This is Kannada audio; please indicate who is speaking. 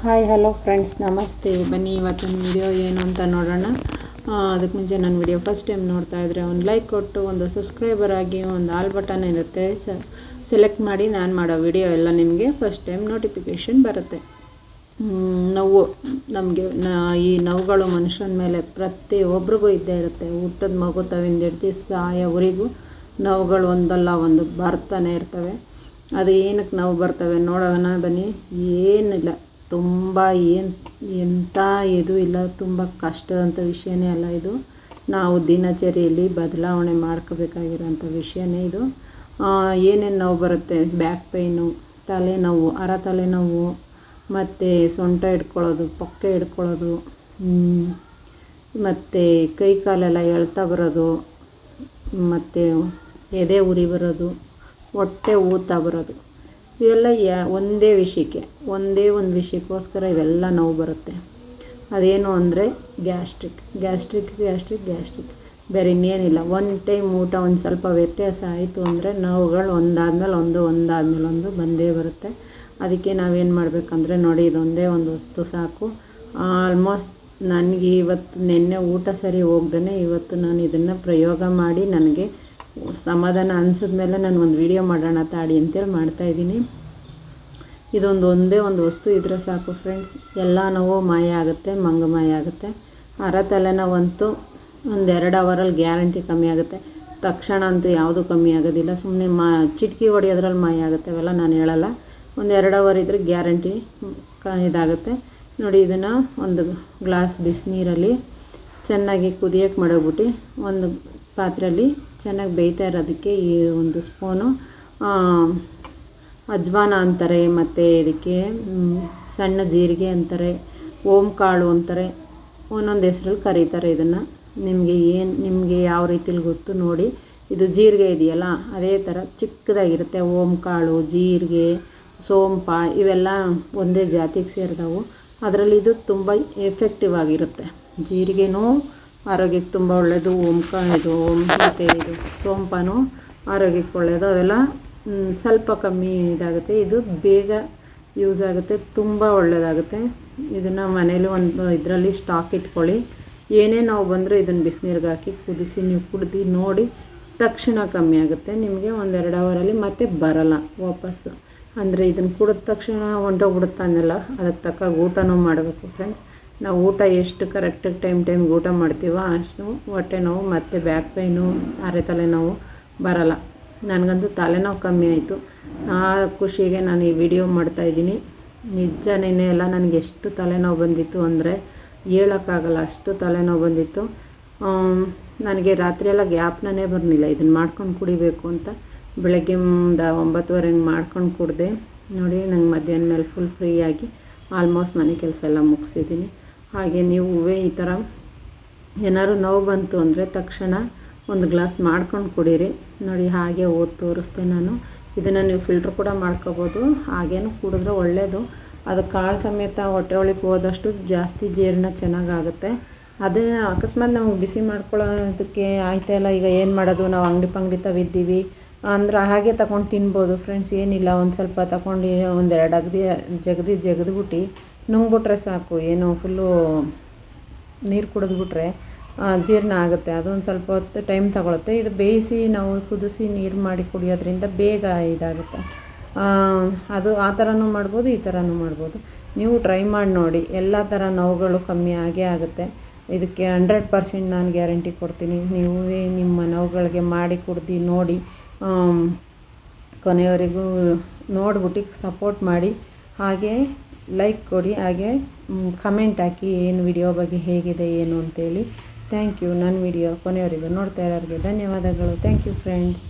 Speaker 1: ಹಾಯ್ ಹಲೋ ಫ್ರೆಂಡ್ಸ್ ನಮಸ್ತೆ ಬನ್ನಿ ಇವತ್ತಿನ ವಿಡಿಯೋ ಏನು ಅಂತ ನೋಡೋಣ. ಅದಕ್ಕೆ ಮುಂಚೆ ನನ್ನ ವಿಡಿಯೋ ಫಸ್ಟ್ ಟೈಮ್ ನೋಡ್ತಾ ಇದ್ದರೆ ಒಂದು ಲೈಕ್ ಕೊಟ್ಟು, ಒಂದು ಸಬ್ಸ್ಕ್ರೈಬರ್ ಆಗಿ, ಒಂದು ಆಲ್ ಬಟನ್ ಇರುತ್ತೆ. ಸೆಲೆಕ್ಟ್ ಮಾಡಿ ನಾನು ಮಾಡೋ ವಿಡಿಯೋ ಎಲ್ಲ ನಿಮಗೆ ಫಸ್ಟ್ ಟೈಮ್ ನೋಟಿಫಿಕೇಷನ್ ಬರುತ್ತೆ. ನೋವು, ನಮಗೆ ಈ ನೋವುಗಳು ಮನುಷ್ಯನ ಮೇಲೆ ಪ್ರತಿ ಒಬ್ರಿಗೂ ಇದ್ದೇ ಇರುತ್ತೆ. ಹುಟ್ಟದ ಮಗು ತವಿಂದ ಹಿಡ್ದು ಸಾಯವರಿಗೂ ನೋವುಗಳು ಒಂದಲ್ಲ, ಒಂದು ಬರ್ತಾನೆ ಇರ್ತವೆ. ಅದು ಏನಕ್ಕೆ ನೋವು ಬರ್ತವೆ ನೋಡೋಣ ಬನ್ನಿ. ಏನಿಲ್ಲ. ತುಂಬ ಏನು ಎಂಥ ಇದು ಇಲ್ಲ, ತುಂಬ ಕಷ್ಟದಂಥ ವಿಷಯನೇ ಅಲ್ಲ ಇದು. ನಾವು ದಿನಚರಿಯಲ್ಲಿ ಬದಲಾವಣೆ ಮಾಡ್ಕೋಬೇಕಾಗಿರೋಂಥ ವಿಷಯನೇ ಇದು. ಏನೇನು ನೋವು ಬರುತ್ತೆ? ಬ್ಯಾಕ್ ಪೈನು, ತಲೆನೋವು, ಅರ ತಲೆನೋವು, ಮತ್ತು ಸೊಂಟ ಹಿಡ್ಕೊಳ್ಳೋದು, ಪೊಕ್ಕೆ ಹಿಡ್ಕೊಳ್ಳೋದು ಮತ್ತು ಕೈ ಕಾಲೆಲ್ಲ ಎಳ್ತಾ ಬರೋದು, ಮತ್ತು ಎದೆ ಉರಿ ಬರೋದು, ಹೊಟ್ಟೆ ಊತ ಬರೋದು. ಇವೆಲ್ಲ ಒಂದೇ ವಿಷಯಕ್ಕೆ, ಒಂದೇ ಒಂದು ವಿಷಯಕ್ಕೋಸ್ಕರ ಇವೆಲ್ಲ ನೋವು ಬರುತ್ತೆ. ಅದೇನು ಅಂದರೆ ಗ್ಯಾಸ್ಟ್ರಿಕ್ ಗ್ಯಾಸ್ಟ್ರಿಕ್ ಗ್ಯಾಸ್ಟ್ರಿಕ್ ಗ್ಯಾಸ್ಟ್ರಿಕ್. ಬೇರೆ ಇನ್ನೇನಿಲ್ಲ. ಒಂದು ಟೈಮ್ ಊಟ, ಒಂದು ಸ್ವಲ್ಪ ವ್ಯತ್ಯಾಸ ಆಯಿತು ಅಂದರೆ ನೋವುಗಳು ಒಂದಾದ್ಮೇಲೆ ಒಂದು ಒಂದಾದ್ಮೇಲೆ ಒಂದು ಬಂದೇ ಬರುತ್ತೆ. ಅದಕ್ಕೆ ನಾವೇನು ಮಾಡಬೇಕಂದ್ರೆ ನೋಡಿ, ಇದೊಂದೇ ಒಂದು ವಸ್ತು ಸಾಕು. ಆಲ್ಮೋಸ್ಟ್ ನನಗೆ ಇವತ್ತು ನಿನ್ನೆ ಊಟ ಸರಿ ಹೋಗ್ದೇ ಇವತ್ತು ನಾನು ಇದನ್ನು ಪ್ರಯೋಗ ಮಾಡಿ, ನನಗೆ ಸಮಾಧಾನ ಅನ್ಸಿದ್ಮೇಲೆ ನಾನು ಒಂದು ವಿಡಿಯೋ ಮಾಡೋಣ ತಾಡಿ ಅಂತೇಳಿ ಮಾಡ್ತಾಯಿದ್ದೀನಿ ಇದೊಂದು ಒಂದೇ ಒಂದು ವಸ್ತು ಇದ್ರೆ ಸಾಕು ಫ್ರೆಂಡ್ಸ್ ಎಲ್ಲ ನೋವು ಮಾಯ ಆಗುತ್ತೆ, ಮಂಗ ಮಾಯ ಆಗುತ್ತೆ. ಅರ ತಲೆನೋವಂತೂ ಒಂದು ಎರಡು ಅವರಲ್ಲಿ ಗ್ಯಾರಂಟಿ ಕಮ್ಮಿ ಆಗುತ್ತೆ. ತಕ್ಷಣ ಅಂತೂ ಯಾವುದೂ ಕಮ್ಮಿ ಆಗೋದಿಲ್ಲ. ಸುಮ್ಮನೆ ಮಾ, ಚಿಟಕಿ ಹೊಡೆಯೋದ್ರಲ್ಲಿ ಮಾಯ ಆಗುತ್ತೆ ಅವೆಲ್ಲ ನಾನು ಹೇಳಲ್ಲ. ಒಂದು ಎರಡು ಅವರ್ ಇದ್ದರೆ ಗ್ಯಾರಂಟಿ ಕ, ಇದಾಗುತ್ತೆ. ನೋಡಿ ಇದನ್ನು ಒಂದು ಗ್ಲಾಸ್ ಬಿಸಿನೀರಲ್ಲಿ ಚೆನ್ನಾಗಿ ಕುದಿಯೋಕ್ಕೆ ಮಾಡೋಗ್ಬಿಟ್ಟು ಒಂದು ಪಾತ್ರೆಯಲ್ಲಿ ಚೆನ್ನಾಗಿ ಬೇಯ್ತಾ ಇರೋದಕ್ಕೆ ಈ ಒಂದು ಸ್ಪೂನು ಅಜ್ವಾನ ಅಂತಾರೆ, ಮತ್ತು ಇದಕ್ಕೆ ಸಣ್ಣ ಜೀರಿಗೆ ಅಂತಾರೆ ಓಂ ಕಾಳು ಅಂತಾರೆ, ಒಂದೊಂದು ಹೆಸ್ರಲ್ಲಿ ಕರೀತಾರೆ ಇದನ್ನು. ನಿಮಗೆ ಏನು, ನಿಮಗೆ ಯಾವ ರೀತಿಲಿ ಗೊತ್ತು ನೋಡಿ. ಇದು ಜೀರಿಗೆ ಇದೆಯಲ್ಲ, ಅದೇ ಥರ ಚಿಕ್ಕದಾಗಿರುತ್ತೆ. ಓಂ ಕಾಳು, ಜೀರಿಗೆ, ಸೋಂಪ, ಇವೆಲ್ಲ ಒಂದೇ ಜಾತಿಗೆ ಸೇರಿದವು. ಅದರಲ್ಲಿ ಇದು ತುಂಬ ಎಫೆಕ್ಟಿವ್ ಆಗಿರುತ್ತೆ. ಜೀರಿಗೆನೂ ಆರೋಗ್ಯಕ್ಕೆ ತುಂಬ ಒಳ್ಳೆಯದು ಓಂಕ ಇದು ಮತ್ತು ಇದು, ಸೋಂಪನು ಆರೋಗ್ಯಕ್ಕೆ ಒಳ್ಳೆಯದು ಅವೆಲ್ಲ ಸ್ವಲ್ಪ ಕಮ್ಮಿ ಇದಾಗುತ್ತೆ. ಇದು ಬೇಗ ಯೂಸ್ ಆಗುತ್ತೆ. ತುಂಬ ಒಳ್ಳೆಯದಾಗುತ್ತೆ ಇದನ್ನು ಮನೇಲಿ ಒಂದು ಇದರಲ್ಲಿ ಸ್ಟಾಕ್ ಇಟ್ಕೊಳ್ಳಿ. ಏನೇ ನಾವು ಬಂದರೂ ಇದನ್ನು ಬಿಸಿನೀರಿಗೆ ಹಾಕಿ ಕುದಿಸಿ, ನೀವು ಕುಡ್ದು ನೋಡಿ ತಕ್ಷಣ ಕಮ್ಮಿ ಆಗುತ್ತೆ. ನಿಮಗೆ ಒಂದೆರಡು ಅವರಲ್ಲಿ ಮತ್ತೆ ಬರಲ್ಲ. ವಾಪಸ್ಸು. ಅಂದರೆ ಇದನ್ನು ಕುಡಿದ ತಕ್ಷಣ ಹೊಂಟೋಗ್ಬಿಡುತ್ತೆ ಅನ್ನಲ್ಲ. ಅದಕ್ಕೆ ತಕ್ಕ ಊಟನೂ ಮಾಡಬೇಕು ಫ್ರೆಂಡ್ಸ್ ನಾವು ಊಟ ಎಷ್ಟು ಕರೆಕ್ಟಾಗಿ ಟೈಮ್ ಟೈಮ್ಗೆ ಊಟ ಮಾಡ್ತೀವೋ ಅಷ್ಟು ಹೊಟ್ಟೆ ನೋವು ಮತ್ತು ಬ್ಯಾಕ್ ಪೈನು ಅರೆ ತಲೆನೋವು ಬರಲ್ಲ. ನನಗಂತೂ ತಲೆನೋವು ಕಮ್ಮಿ ಆಯಿತು. ಆ ಖುಷಿಗೆ ನಾನು ಈ ವಿಡಿಯೋ ಮಾಡ್ತಾಯಿದ್ದೀನಿ ನಿಜ ನೆನೆ ಎಲ್ಲ ನನಗೆ ಎಷ್ಟು ತಲೆನೋವು ಬಂದಿತ್ತು ಅಂದರೆ ಹೇಳೋಕ್ಕಾಗಲ್ಲ, ಅಷ್ಟು ತಲೆನೋವು ಬಂದಿತ್ತು. ನನಗೆ ರಾತ್ರಿಯೆಲ್ಲ ಗ್ಯಾಪ್ನೇ ಬರಲಿಲ್ಲ. ಇದನ್ನು ಮಾಡ್ಕೊಂಡು ಕುಡಿಬೇಕು ಅಂತ. ಬೆಳಗ್ಗೆ ಮುಂದ ಒಂಬತ್ತುವರೆ ಹಂಗೆ ಮಾಡ್ಕೊಂಡು ಕುಡಿದೆ. ನೋಡಿ, ನಂಗೆ ಮಧ್ಯಾಹ್ನ ಮೇಲೆ ಫುಲ್ ಫ್ರೀಯಾಗಿ ಆಲ್ಮೋಸ್ಟ್ ಮನೆ ಕೆಲಸ ಎಲ್ಲ ಮುಗಿಸಿದ್ದೀನಿ ಹಾಗೆ ನೀವು ಈ ಥರ ಏನಾದ್ರು ನೋವು ಬಂತು ಅಂದರೆ ತಕ್ಷಣ ಒಂದು ಗ್ಲಾಸ್ ಮಾಡ್ಕೊಂಡು ಕುಡೀರಿ. ನೋಡಿ, ಹಾಗೆ ಓದಿ ತೋರಿಸ್ದೆ ನಾನು. ಇದನ್ನು ನೀವು ಫಿಲ್ಟ್ರ್ ಕೂಡ ಮಾಡ್ಕೋಬೋದು. ಹಾಗೇನು ಕುಡಿದ್ರೆ ಒಳ್ಳೆಯದು ಅದು ಕಾಳು ಸಮೇತ ಹೊಟ್ಟೆ ಒಳಗೆ ಹೋದಷ್ಟು ಜಾಸ್ತಿ ಜೀರ್ಣ ಚೆನ್ನಾಗಾಗುತ್ತೆ. ಅದೇ ಅಕಸ್ಮಾತ್ ನಮಗೆ ಬಿಸಿ ಮಾಡ್ಕೊಳ್ಳೋದಕ್ಕೆ ಆಯ್ತಾಯಿಲ್ಲ ಈಗ ಏನು ಮಾಡೋದು? ನಾವು ಅಂಗಡಿ ಪಂಗಡಿ ತವಿದ್ದೀವಿ ಅಂದ್ರೆ ಹಾಗೆ ತಗೊಂಡು ತಿನ್ಬೋದು ಫ್ರೆಂಡ್ಸ್ ಏನಿಲ್ಲ ಒಂದು ಸ್ವಲ್ಪ ತಗೊಂಡು ಒಂದೆರಡು ಅಗದಿ, ಜಗದಿ ಜಗದ್ಬಿಟ್ಟು ನುಂಗ್ಬಿಟ್ರೆ ಸಾಕು. ಏನು ಫುಲ್ಲು ನೀರು ಕುಡಿದ್ಬಿಟ್ರೆ ಜೀರ್ಣ ಆಗುತ್ತೆ. ಅದೊಂದು ಸ್ವಲ್ಪ ಹೊತ್ತು ಟೈಮ್ ತಗೊಳುತ್ತೆ. ಇದು ಬೇಯಿಸಿ ನಾವು ಕುದಿಸಿ ನೀರು ಮಾಡಿ ಕುಡಿಯೋದ್ರಿಂದ ಬೇಗ ಇದಾಗುತ್ತೆ. ಅದು ಆ ಥರನೂ ಮಾಡ್ಬೋದು, ಈ ಥರನೂ ಮಾಡ್ಬೋದು. ನೀವು ಟ್ರೈ ಮಾಡಿ ನೋಡಿ. ಎಲ್ಲ ಥರ ನೋವುಗಳು ಕಮ್ಮಿ ಆಗೇ ಆಗುತ್ತೆ. ಇದಕ್ಕೆ ಹಂಡ್ರೆಡ್ ಪರ್ಸೆಂಟ್ ನಾನು ಗ್ಯಾರಂಟಿ ಕೊಡ್ತೀನಿ. ನೀವೇ ನಿಮ್ಮ ನೋವುಗಳಿಗೆ ಮಾಡಿ ಕುಡ್ದು ನೋಡಿ. ಕೊನೆಯವರೆಗೂ ನೋಡ್ಬಿಟ್ಟು ಸಪೋರ್ಟ್ ಮಾಡಿ. ಹಾಗೆ ಲೈಕ್ ಕೊಡಿ, ಹಾಗೆ ಕಮೆಂಟ್ ಹಾಕಿ ಏನು ವಿಡಿಯೋ ಬಗ್ಗೆ ಹೇಗಿದೆ, ಏನು ಅಂತೇಳಿ. ಥ್ಯಾಂಕ್ ಯು ನನ್ನ ವಿಡಿಯೋ ಕೊನೆಯವರೆಗೂ ನೋಡ್ತಾ ಇರೋರಿಗೆ ಧನ್ಯವಾದಗಳು. Thank you friends